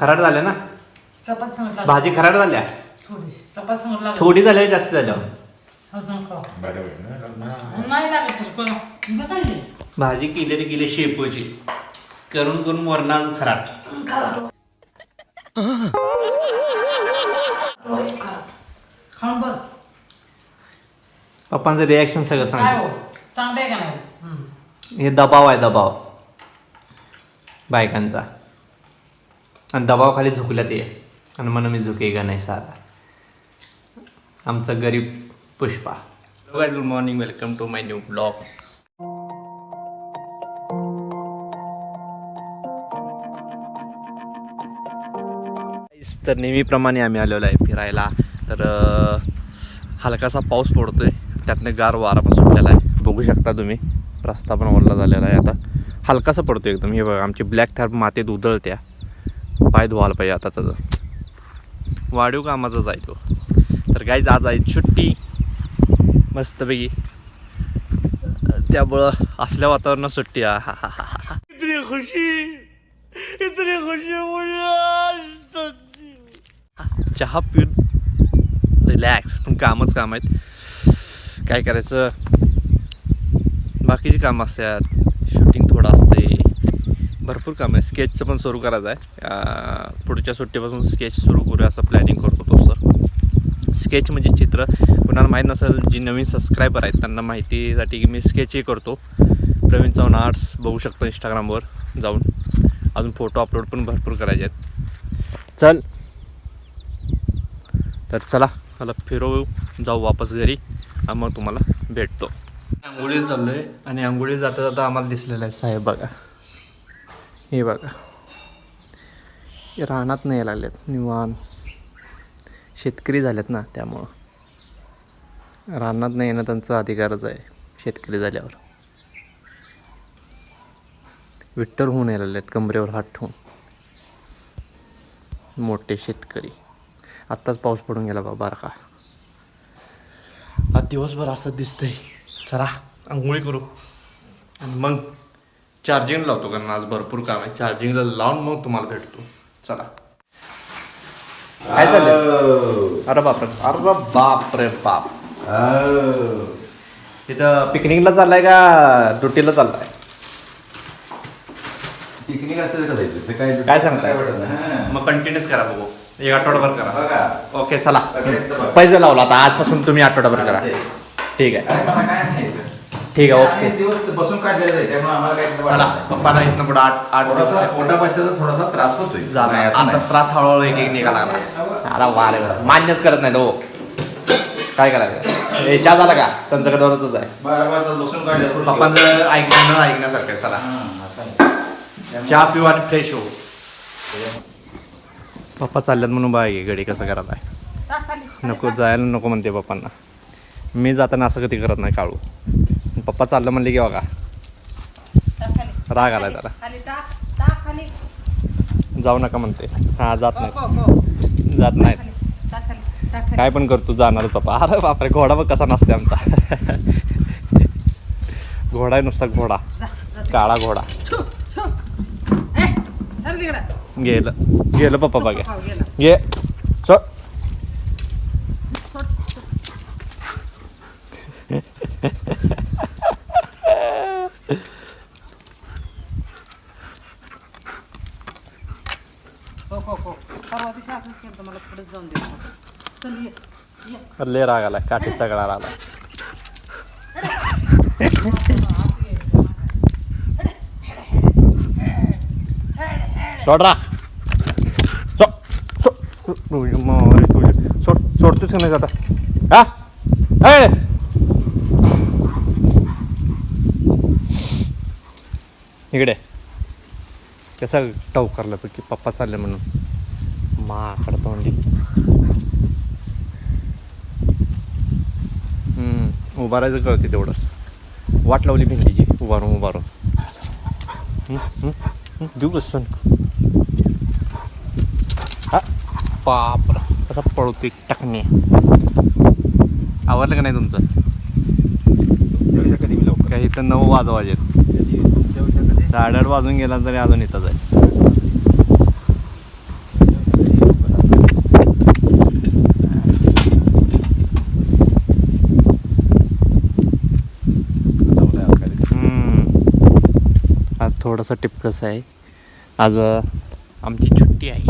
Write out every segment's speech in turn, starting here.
खराट झाल्या ना? चपात सांगितलं भाजी खराट झाल्या? थोडी चपात सांगितलं थोडी झाल्या जास्त झाल्या? नाही लागत. भाजी केली ती केली शेपूची. करून करून वरणार खराट खाऊन बघ. पप्पांचं रिॲक्शन सगळं सांग. हो? चांगलं आहे का नाही? हम्म. हे दबाव आहे दबाव. बायकांचा. आणि दबावाखाली झुकल्या ते आणि म्हणून मी झुके का नाही साधा. आमचं गरीब Pushpa. Good morning welcome to my new blog तर नेहमीप्रमाणे आम्ही आलेलो आहे फिरायला. तर हलकासा पाऊस पडतो आहे त्यातनं गार वारा पण सुटलेला आहे. बघू शकता तुम्ही रस्ता पण ओढला झालेला आहे आता. हलकासा पडतो एकदम. हे बघा आमची ब्लॅक थॅप मातीत उधळत्या. पाय धुवायला पाहिजे आता त्याचं. वाढीव कामाचाच आहे तो. तर गाईज आज आहे सुट्टी मस्तपैकी. त्यामुळं असल्या वातावरणात सुट्टी हा हा हा हा इतनी खुशी. इतनी खुशी चहा पिऊन रिलॅक्स पण कामच काम आहेत. काय करायचं? बाकीची कामं असतात. शूटिंग थोडं असते भरपूर काम आहे. स्केचचं पण सुरू करायचं आहे. पुढच्या सुट्टीपासून स्केच सुरू करूया असं प्लॅनिंग करतो तो सर स्केच म्हणजे चित्र. कुणाला माहीत नसेल जी नवीन सबस्क्रायबर आहेत त्यांना माहितीसाठी की मी स्केचही करतो. प्रवीण चव्हाण आर्ट्स बघू शकतो इंस्टाग्रामवर जाऊन. अजून फोटो अपलोड पण भरपूर करायचे आहेत. चल. तर चला मला फिरवू जाऊ वापस घरी. आणि मग तुम्हाला भेटतो. आंघोळीला चाललो आहे आणि आंघोळीला जाता जाता आम्हाला दिसलेलं आहे साहेब बघा. हे बघा. रानात नाही लागलेत निवान शेतकरी झालेत ना त्यामुळं. रानात नाही येणं त्यांचा अधिकारच आहे शेतकरी झाल्यावर. विठ्ठल होऊन यायला लागलेत कमरेवर हात ठेवून. मोठे शेतकरी. आत्ताच पाऊस पडून गेला बाबा का आज दिवसभर असं दिसतंय. चला. आंघोळी करू. आणि मग? चार्जिंग लावतो कारण आज भरपूर काम आहे. चार्जिंगला लावून मग तुम्हाला भेटतो. चला. काय चाललंय? अरे बापरे. अरे बाप. रे बाप तिथं पिकनिकला चाललाय का? ड्युटीला चाललाय. पिकनिक असं काय काय सांगताय. हां. मग कंटिन्यूच करा बघू. एक आठवडाभर करा. बघा ओके चला. सगळेच बघा. पैसे लावला आता. आजपासून तुम्ही आठवडाभर करा. ते. ठीक आहे. ठीक आहे ओके दिवस बसून काढलेलं आहे त्यामुळे आम्हाला काय चला नाही. पप्पाला इथनं पुढे आठ आठ थोडासा दिवस पोटा पैशाचा थोडासा त्रास होतोय झाला नाही, असं आता नाही. त्रास हळूहळू एक एक निघाला लागला अरे वा रे वा. मान्यच करत नाही हो काय करायचं हे चहा झाला का त्यांचं दररोजच आहे बरं, बसून थोडं. पप्पांचं ऐकणं ऐकण्यासारखं आहे. चला हां, असं आहे. चहा पिऊ आणि फ्रेश हो पप्पा चालल्यात म्हणून हे गडी कसं करत आहे. नको जायला नको म्हणते पप्पांना मी जाताना असं कधी करत नाही काळू पप्पा चाललं म्हणले की बघा. राग आलाय त्याला जाऊ नका म्हणते. हा जात हो, नाही. हो, हो. जात नाही. काय पण करतो जाणार पप्पा. अरे बापरे घोडा बघ कसा नसते आमचा. घोडा आहे नुसता घोडा. काळा घोडा. गेलं. गेलं पप्पा बघा. गे चल सोड, सोड. हो हो हो परवा दिवशी असंच केलं मला पुढे जाऊन दे चल ये ये लय राग आला काठी गळा आला सोडरा सोड सोडतोच का नाही जाता हा ए! टव करलं टवकारलं की पप्पा चालले म्हणून माकड तोंडी हम्म, उभारायचं कळते तेवढं वाट लावली भिंतीची उभारून उभारून. देऊ बसून हा? बाप कसा पळतोय टाकणे आवडलं का नाही तुमचं? काय इथं नऊ वाज वाजेत साडेआठ वाजून गेला तरी अजून इथंच आहे थोडंसं टिपकस आहे. आज आमची सुट्टी आहे.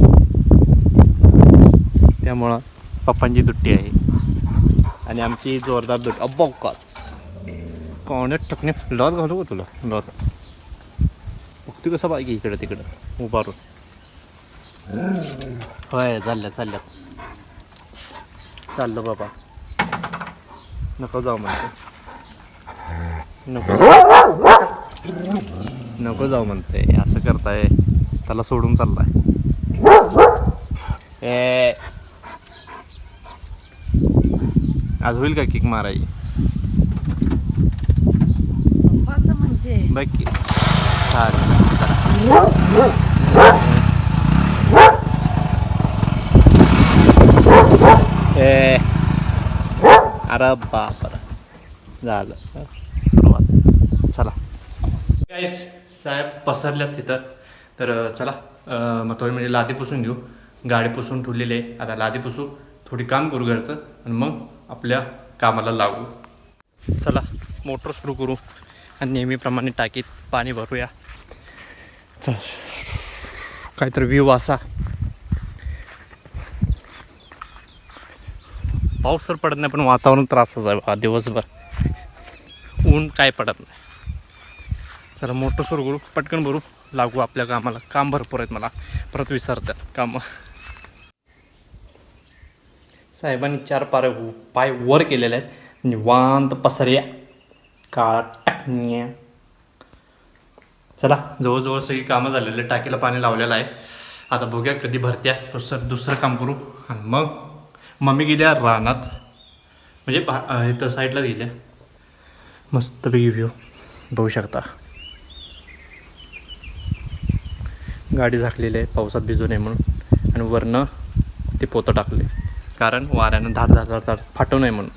त्यामुळं पप्पांची दुट्टी आहे. आणि आमची जोरदार दुट्टी. अब्बॉकाच कोणे टकणे लॉत घालू का तुला? लॉत बघते कसं पाहिजे इकडं तिकडं? उभारून. होय चालल्या चालल्यात चाललं बाबा. नको जाऊ म्हणतो. नको. नको जाऊ म्हणते. असं करताय त्याला सोडून चाललाय. ए. आज होईल का किक मारायची? म्हणजे? बघ की. चालेल. चला. ए. अरे बापर. झालं. सुरुवात. चला. गाईस साहेब पसरल्यात तिथं. तर चला मग थोडी म्हणजे लादी पुसून घेऊ. गाडी पुसून ठेवलेली आहे. आता लादी पुसू. थोडी काम करू घरचं. आणि मग आपल्या कामाला लागू. चला मोटर सुरू करू. आणि नेहमीप्रमाणे टाकीत पाणी भरूया. तर काहीतरी व्ह्यू असा पाऊस तर पडत नाही पण वातावरण त्रासच आहे दिवसभर. ऊन काय पडत नाही. चला मोटर सुरू करू. पटकन भरू. लागू आपल्या कामाला. काम भरपूर आहेत मला. परत विसरतात कामं. साहेबांनी चार पार पाय वर केलेले आहेत. निवांत पसऱ्या काळा टाकण्या. चला जवळजवळ सगळी कामं झालेली टाकीला पाणी लावलेलं आहे. आता बघूया कधी भरत्या. दुसरं दुसरं काम करू. आणि मग मम्मी गेल्या रानात. म्हणजे भा इथं साईडलाच गेल्या. मस्तपैकी व्ह्यू बघू शकता. गाडी झाकलेली आहे पावसात भिजू नये म्हणून. आणि वरनं ते पोतं टाकले. कारण वाऱ्यानं धाड धाड धाड धाड फाटू नये म्हणून.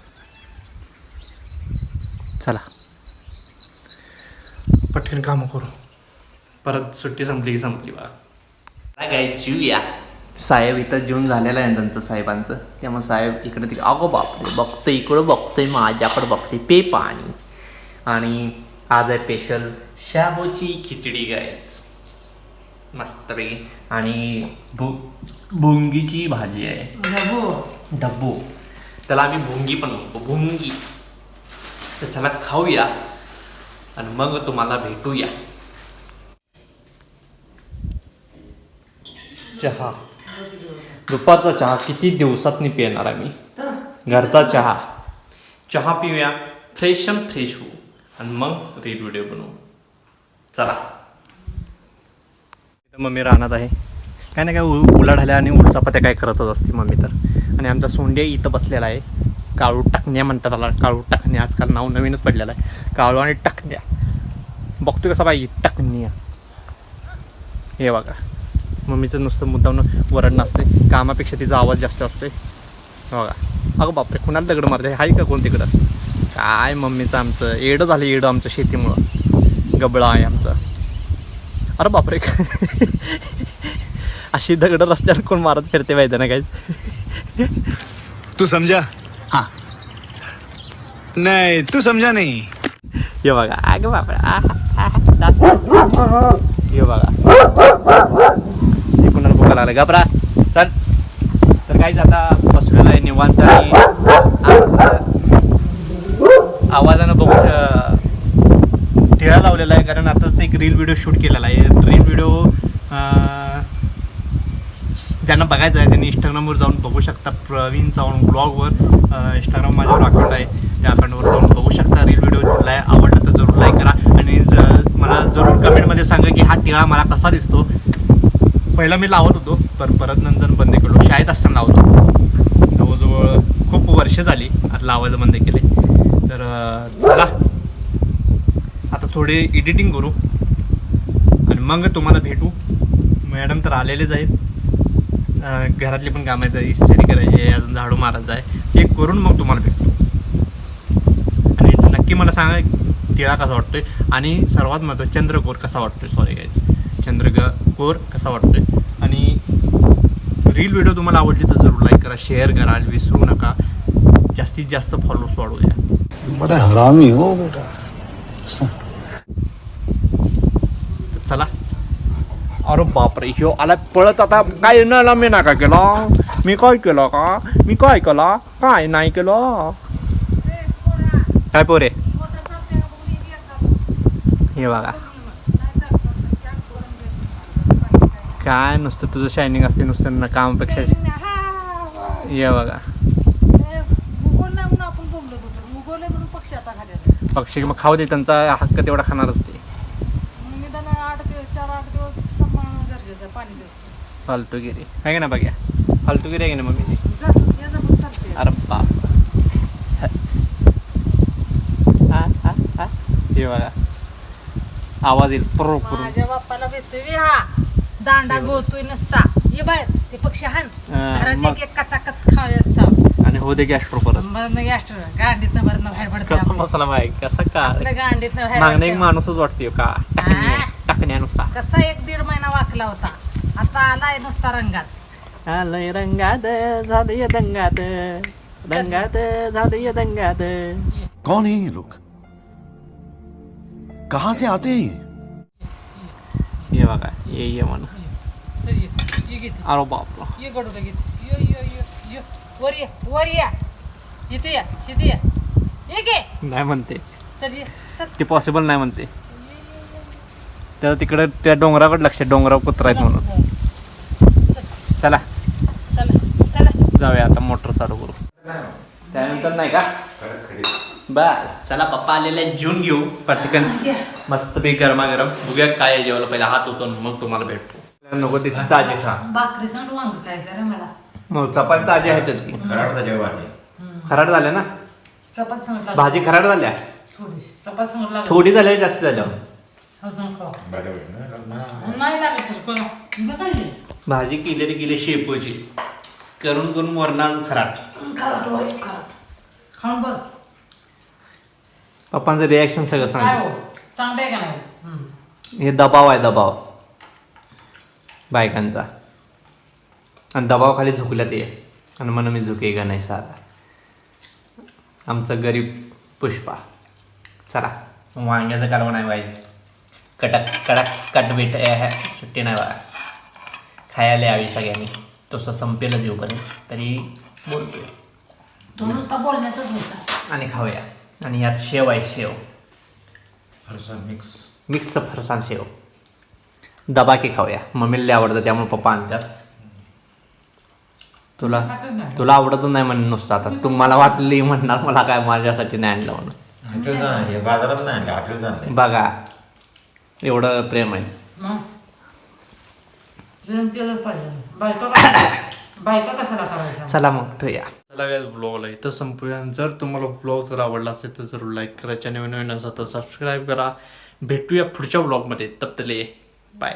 चला. पटकन कामं करू. परत सुट्टी संपली की संपली बा. काय जीवया साहेब इथं जेवण झालेलं आहे त्यांचं साहेबांचं. त्यामुळे साहेब इकडे तिकडे अगो बापरे बघतोय इकडं बघतोय माझ्याकडं बघतोय पे पाणी आणि आज आहे स्पेशल शाबूची खिचडी गायच मस्तपैकी. आणि भु भुंगीची भाजी आहे. डब्बू त्याला आम्ही भुंगी पण म्हणतो. भुंगी. तर चला खाऊया. आणि मग तुम्हाला भेटूया. चहा. दुपारचा चहा किती दिवसात पिणार मी घरचा चहा. चहा पिऊया. फ्रेश फ्रेश होऊ. आणि मग रील व्हिडिओ बनवू. चला. मम्मी राहणार आहे. काय नाही काय उ उलाढाल्या आणि उलचापात्या काय करतच असते मम्मी तर. आणि आमचा सोंड्या इथं बसलेला आहे. काळू टाकण्या म्हणतात त्याला. काळू टाकण्या. आजकाल नाव नवीनच पडलेलं आहे. काळू आणि टाकण्या. बघतो कसा बाई टाकण्या. हे बघा. मम्मीचं नुसतं मुद्दाम वरड नसते कामापेक्षा तिचा आवाज जास्त असते बघा. अगं बापरे कुणाला दगड मारते हाय का कोण तिकडं? काय मम्मीचं आमचं? एडं झालं येडं आमचं शेतीमुळं. गबळा आहे आमचं. अरे बापरे. अशी दगड रस्त्यावर कोण मारत फिरते माहिती ना काय तू समझा हाँ. नहीं तू समझा नहीं. हे बघा. अगं बापरे. हे बघा. हे कुणाला भुका लागला? घाबरा. चल. तर काय आता बसलेला आहे निवांत आणि आवाज- आवाजानं बघू श- टिळा लावलेला आहे कारण आताच एक रील व्हिडिओ शूट केलेला आहे. रील व्हिडिओ ज्यांना बघायचं आहे त्यांनी इंस्टाग्रामवर जाऊन बघू शकता. प्रवीण चव्हाण ब्लॉगवर इंस्टाग्राम माझ्यावर अकाउंट आहे. त्या अकाउंटवर जाऊन बघू शकता. रील व्हिडिओ लाय आवडला तर जरूर लाईक करा. आणि ज मला जरूर कमेंटमध्ये सांगा की हा टिळा मला कसा दिसतो. पहिला मी लावत होतो पर परत नंतर बंद केलो. शाळेत असताना लावत होतो. जवळजवळ खूप वर्ष झाली आता लावायचं बंद केले. तर चला. थोडे एडिटिंग करू. आणि मग तुम्हाला भेटू. मॅडम तर आलेलेच आहेत. घरातले घरातली पण कामं आहेत. इस्त्री करायची आहे अजून झाडू मारायचं आहे. ते करून मग तुम्हाला भेटतो आणि नक्की मला सांगा तिळा कसा वाटतोय? आणि सर्वात महत्त्वाचं चंद्रकोर कसा वाटतोय? सॉरी गायच चंद्रग कोर कसा वाटतोय? आणि रील व्हिडिओ तुम्हाला आवडली तर जरूर लाईक करा शेअर करा विसरू नका. जास्तीत जास्त फॉलोअर्स वाढू द्या बड़ा हरामी हो बेटा तर चला अरे बापरे ह्यो आला पळत आता. काय ना मी नाका केला. मी काय केलं का? मी काय केला? काय नाही केलं? काय पोरे? हे बघा. काय नुसतं तुझं शायनिंग असते नुसतं ना कामापेक्षा हे बघा. पक्षी मग खाऊ दे त्यांचा हक्क तेवढा खाणारच ते मग निदान आठ दिवस चार आठ दिवस सांभाळणं गरजेचं आहे पाणी दिवस फालतूगिरी. आहे का ना बघ्या? फालतूगिरी आहे का ना मम्मीची अरे बाप. हा, हा, हा. हे बघा. आवाज येईल प्रो माझ्या बाप्पाला भेटतोय बे हा. दांडा गोळतोय नसता. ये बाहेर ते पक्षी हाण. घराचे. एक कचाकच खायचा आणि हो दे गॅस्ट्रो परत. बरं गॅस्टर गांडीत न बरं बाहेर पडते कसा आपलं. मसाला कसा का आपल्या गांडीत न बाहेर मागणं एक. माणूसच वाटतोय का? टाकण्या. टाकण्या नुसता. कसा एक दीड महिना वाकला होता. आता आलाय नुसता रंगात. आलंय रंगात झालं या दंगात रंगात झालं या दंगात. कौन है ये लोग? कहां से आते हैं ये? हे बघा ये ये म्हणा. चल ये ये घेते. अरे बापला ये गडूला घेते. ये ये ये ये. वर ये वर या. इथे या इथे या. ये घे. नाही म्हणते. चल ये चल. ते पॉसिबल नाही म्हणते. त्या तिकडे त्या डोंगराकडे लक्ष डोंगरावर कुत्रा आहेत म्हणून. चला. चला चला. जाऊया आता मोटर चालू करू. त्यानंतर नाही का? बर. चला पप्पा आलेले आहेत, जेवून घेऊ. पटकन मस्त पे गरमागरम. बघूया काय जेवायला. पहिला हात होतो मग तुम्हाला भेटतो. नको ते ताजे खा. भाकरी सांग वांग खायचं रे मला. मग चपाती ताजी आहेतच की आहे खराट झाल्या ना? चपात भाजी खराट झाल्या? चपात थोडी झाल्या जास्त झाल्या? नाही लागत. भाजी केली ती गेली शेपूची. करून करून वरणार खराट. खाऊन बघ. पप्पांचं रिॲक्शन सगळं काय सांग हो? चांगलं आहे का नाही? हम्म. हे दबाव आहे दबाव. बायकांचा. आणि दबावाखाली झुकल्या ते. आणि म्हणून मी झुके का नाही साधा. आमचं गरीब पुष्पा. चला. वांग्याचं कालवण आहे व्हायचं कटक कडक कटबीट सुट्टी नाही बघा. खायला यावी सगळ्यांनी. तसं संपेल जेवपर्यंत तरी बोलतोय तो नुसता बोलण्यातच होता. आणि खाऊया. आणि यात शेव आहे शेव. फरसाण मिक्स मिक्स फरसाण शेव. दबा की खाऊया. मम्मीला लय आवडतं त्यामुळे पप्पा आणतात. तुला तुला आवडतच नाही म्हणून नुसतं आता. तुम्हाला वाटली म्हणणार मला काय माझ्यासाठी नाही आणलं म्हणून. हॉटेल जाणार हे बाजारात नाही आणलं हॉटेल जाणार बघा. एवढं प्रेम आहे. मग? केलंच पाहिजे बायका कशा- बायका कशाला करायच्या चला मग ठेवूया. चला काय ब्लॉगला इथं संपूया. जर तुम्हाला ब्लॉग जर आवडला असेल तर जरूर लाईक करा. चॅनल नवीन असेल तर सबस्क्राईब करा. भेटूया पुढच्या ब्लॉगमध्ये तपतले बाय